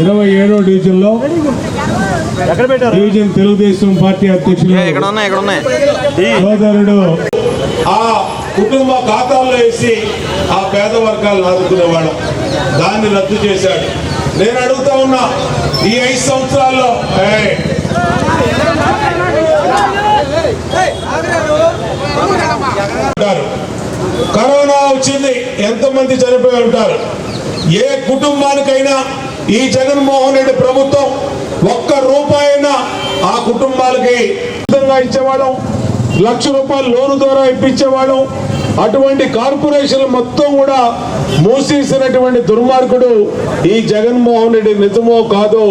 ఇరవై ఏడో డివిజన్లో డివిజన్ తెలుగుదేశం పార్టీ అధ్యక్షులు ఇక్కడ ఉన్నాయి ఇక్కడ ఉన్నాయి సోదరుడు. ఆ కుటుంబ ఖాతాల్లో వేసి ఆ పేద వర్గాలను ఆదుకునేవాళ్ళం దాన్ని రద్దు చేశాడు. నేను అడుగుతా ఉన్నా ఈ ఐదు సంవత్సరాల్లో కరోనా వచ్చింది ఎంతమంది చనిపోయి ఉంటారు. ఏ కుటుంబానికైనా ఈ జగన్మోహన్ రెడ్డి ప్రభుత్వం ఒక్క రూపాయైనా ఆ కుటుంబాలకి ఇచ్చేవాళ్ళం. లక్ష రూపాయలు లోను ద్వారా ఇప్పించేవాళ్ళం. అటువంటి కార్పొరేషన్ మొత్తం కూడా మూసేసినటువంటి దుర్మార్గుడు ఈ జగన్మోహన్ రెడ్డి నిజమో కాదో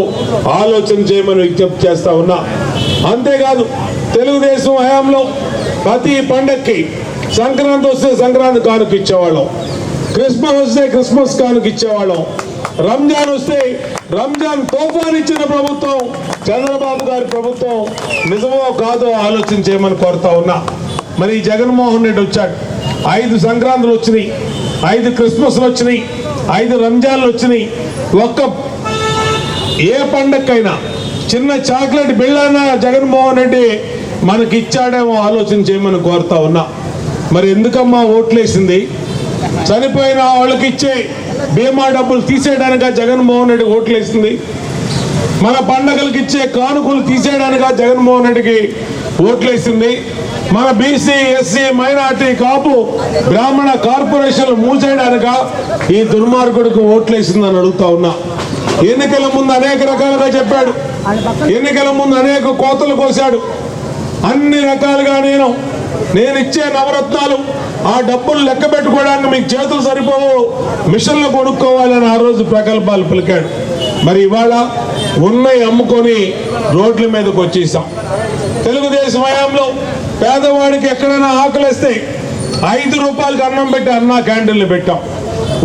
ఆలోచన చేయమని విజ్ఞప్తి చేస్తా ఉన్నా. అంతేకాదు తెలుగుదేశం హయాంలో ప్రతి పండక్కి సంక్రాంతి వస్తే సంక్రాంతి కానుక ఇచ్చేవాళ్ళం. క్రిస్మస్ వస్తే క్రిస్మస్ కానుక ఇచ్చేవాళ్ళం. రంజాన్ వస్తే రంజాన్ తోఫాన్ ఇచ్చిన ప్రభుత్వం చంద్రబాబు గారి ప్రభుత్వం నిజమో కాదో ఆలోచన చేయమని కోరుతా ఉన్నా. మరి జగన్మోహన్ రెడ్డి వచ్చాడు. ఐదు సంక్రాంతులు వచ్చినాయి. ఐదు క్రిస్మస్లు వచ్చినాయి. ఐదు రంజాన్లు వచ్చినాయి. ఒక్క ఏ పండక్కైనా చిన్న చాక్లెట్ బిళ్ళైనా జగన్మోహన్ రెడ్డి మనకి ఇచ్చాడేమో ఆలోచన చేయమని కోరుతా ఉన్నా. మరి ఎందుకమ్మా ఓట్లేసింది? చనిపోయిన వాళ్ళకి ఇచ్చే బీమా డబ్బులు తీసేయడానిక జగన్మోహన్ రెడ్డి ఓట్లేసింది మన పండగలకు ఇచ్చే కానుకలు తీసేయడానిక జగన్మోహన్ రెడ్డికి ఓట్లేసింది మన బీసీ ఎస్సీ మైనార్టీ కాపు బ్రాహ్మణ కార్పొరేషన్లు మూసేయడానిక ఈ దుర్మార్గుడికి ఓట్లేసిందని అడుగుతా ఉన్నా. ఎన్నికల ముందు అనేక రకాలుగా చెప్పాడు. ఎన్నికల ముందు అనేక కోతలు కోశాడు. అన్ని రకాలుగా నేను నేను ఇచ్చే నవరత్నాలు ఆ డబ్బులు లెక్క పెట్టుకోవడానికి మీకు చేతులు సరిపోవు. మిషన్లు కొనుక్కోవాలని ఆ రోజు ప్రకల్పాలు పలికాడు. మరి ఇవాళ ఉన్నాయి అమ్ముకొని రోడ్ల మీదకి వచ్చేసాం. తెలుగుదేశం హయాంలో పేదవాడికి ఎక్కడైనా ఆకలిస్తే ఐదు రూపాయలకి అన్నం పెట్టి అన్న క్యాంటీన్లు పెట్టాం.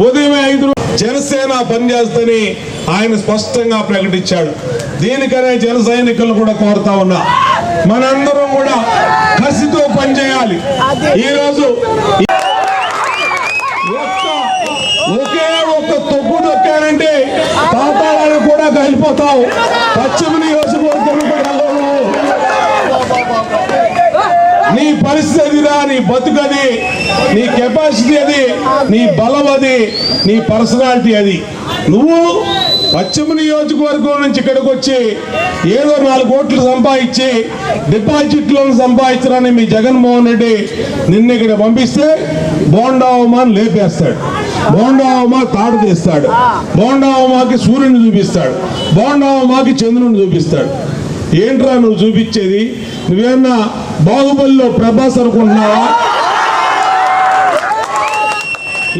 ఉదయం ఐదు జనసేన పనిచేస్తని ఆయన స్పష్టంగా ప్రకటించాడు. దీనికనే జన సైనికులు కూడా కోరుతా ఉన్నా. మనందరం కూడా కసితో పనిచేయాలి. ఈరోజు ఒకే ఒక్క తొక్కు తొక్కారంటే పాతాళానికి కూడా కలిపోతావు పశ్చిమ నియోజకవర్గం. నీ పరిస్థితి అదిరా నీ బతుకది నీ కెపాసిటీ అది నీ బలం అది నీ పర్సనాలిటీ అది. నువ్వు పశ్చిమ నియోజకవర్గం నుంచి ఇక్కడికి వచ్చి ఏదో నాలుగు కోట్లు సంపాదించి డిపాజిట్లను సంపాదించడానికి మీ జగన్మోహన్ రెడ్డి నిన్న ఇక్కడ పంపిస్తే బోండావమాన్ లేపేస్తాడు. బోండావమా తాడు తీస్తాడు. బోండావమాకి సూర్యుని చూపిస్తాడు. బోండావమాకి చంద్రుని చూపిస్తాడు. ఏంట్రా నువ్వు చూపించేది? నువ్వేమన్నా బాహుబలిలో ప్రభాస్ అనుకుంటున్నావా?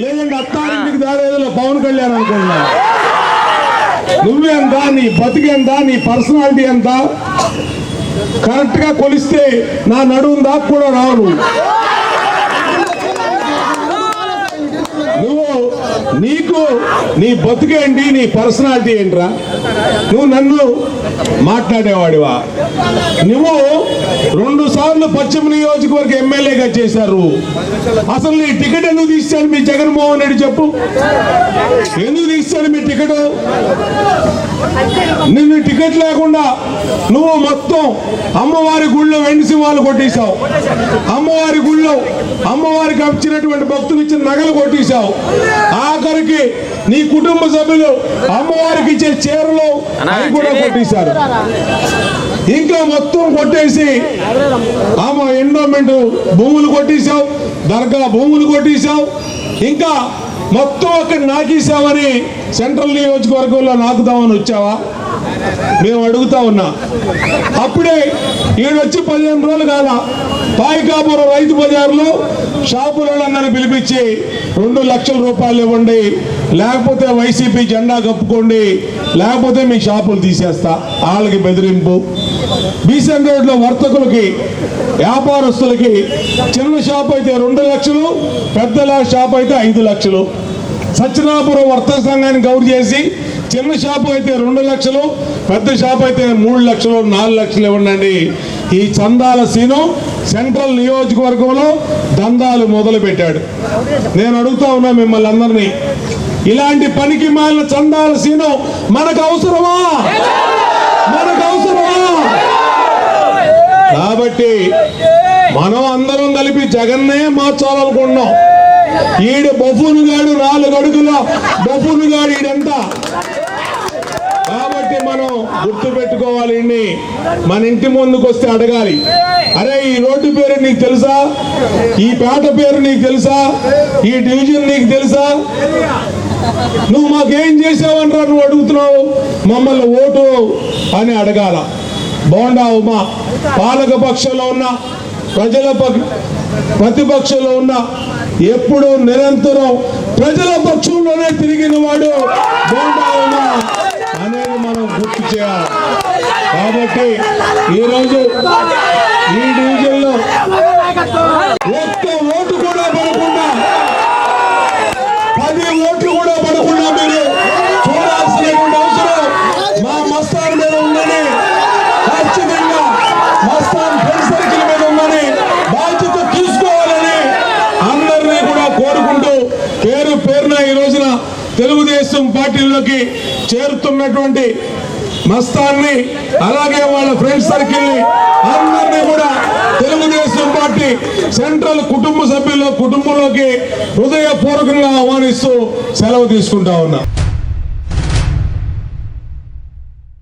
లేదంటే అత్తారింటికి దారేదిలో పవన్ కళ్యాణ్ అనుకుంటున్నావా? నువ్వెంత నీ బతికెంత నీ పర్సనాలిటీ ఎంత కరెక్ట్గా కొలిస్తే నా నడుము దాకా కూడా రావు నువ్వు నువ్వు నీకు నీ బతుకేంటి నీ పర్సనాలిటీ ఏంట్రా? నువ్వు నన్ను మాట్లాడేవాడివా? నువ్వు రెండు సార్లు పశ్చిమ నియోజకవర్గ ఎమ్మెల్యేగా చేశారు. అసలు నీ టికెట్ ఎందుకు తీసాను మీ జగన్మోహన్ రెడ్డి చెప్పు. ఎందుకు తీశాను మీ టికెట్? నిన్ను టికెట్ లేకుండా నువ్వు మొత్తం అమ్మవారి గుళ్ళో వెండి సింహాలు కొట్టేశావు. అమ్మవారి గుళ్ళో అమ్మవారికి వచ్చినటువంటి భక్తులు ఇచ్చిన నగలు కొట్టేశావు. ఆఖరికి నీ కుటుంబ సభ్యులు అమ్మవారికి ఇచ్చే చీరలు అవి కూడా కొట్టేశారు. ఇంకా మొత్తం కొట్టేసి ఆమె ఎండోమెంట్ భూములు కొట్టేశావు దర్గా భూములు కొట్టేశావు. ఇంకా మొత్తం అక్కడ నాకేసావని సెంట్రల్ నియోజకవర్గంలో నాకుదామని వచ్చావా? మేము అడుగుతా ఉన్నా. అప్పుడే ఈడొచ్చి పదిహేను రోజులు కాల పాయికాపురం రైతు బజార్లో షాపులందరినీ పిలిపించి రెండు లక్షల రూపాయలు ఇవ్వండి. లేకపోతే వైసీపీ జెండా కప్పుకోండి. లేకపోతే మీ షాపులు తీసేస్తా. వాళ్ళకి బెదిరింపు. బీసెన్ రోడ్లో వర్తకులకి వ్యాపారస్తులకి చిన్న షాప్ అయితే రెండు లక్షలు పెద్ద షాప్ అయితే ఐదు లక్షలు. సత్యనాపురం వర్తక సంఘాన్ని గౌరు చేసి చిన్న షాప్ అయితే రెండు లక్షలు పెద్ద షాప్ అయితే మూడు లక్షలు నాలుగు లక్షలు ఇవ్వండి ఈ చందాల సీను సెంట్రల్ నియోజకవర్గంలో దందాలు మొదలుపెట్టాడు. నేను అడుగుతా ఉన్నా మిమ్మల్ని అందరినీ ఇలాంటి పనికి మాలిన చందాల సీను మనకు అవసరమా? మనకు అవసరమా? కాబట్టి మనం అందరం కలిపి జగన్నే మార్చాలనుకుంటున్నాం. ఈడు బొఫును గాడు నాలుగు అడుగుల బొఫును గాడు ఈడంతా. మనం గుర్తు పెట్టుకోవాలి మన ఇంటి ముందుకు వస్తే అడగాలి. అరే ఈ రోడ్డు పేరు నీకు తెలుసా? ఈ పేట పేరు నీకు తెలుసా? ఈ డివిజన్ నీకు తెలుసా? నువ్వు మాకేం చేసావంటారా నువ్వు అడుగుతున్నావు? మమ్మల్ని ఓటు అని అడగాల. బోండా ఉమా? పాలక పక్షంలో ఉన్న ప్రజల ప్రతిపక్షంలో ఉన్న ఎప్పుడు నిరంతరం ప్రజల పక్షంలోనే తిరిగిన వాడు బోండా ఉమా అనేది మనం గుర్తు చేయాలి కాబట్టి ఈరోజు ఈ డివిజన్లో ఒక్క ఓటు కూడా పడకుండా పది ఓట్లు కూడా పడకుండా మీరు చూడాల్సినటువంటి అవసరం మా మస్తాన్ మీద ఉందని ఖచ్చితంగా మస్తాన్ ఫ్రెండ్ సర్కిల్ మీద ఉందని బాధ్యత తీసుకోవాలని అందరినీ కూడా కోరుకుంటూ పేరు పేరున ఈ రోజున తెలుగుదేశం పార్టీలోకి చేరుతున్నటువంటి మస్తాన్ని అలాగే వాళ్ళ ఫ్రెండ్ సర్కిల్ని అందరినీ కూడా తెలుగుదేశం పార్టీ సెంట్రల్ కుటుంబ సభ్యుల కుటుంబంలోకి హృదయపూర్వకంగా ఆహ్వానిస్తూ సెలవు తీసుకుంటా ఉన్నా.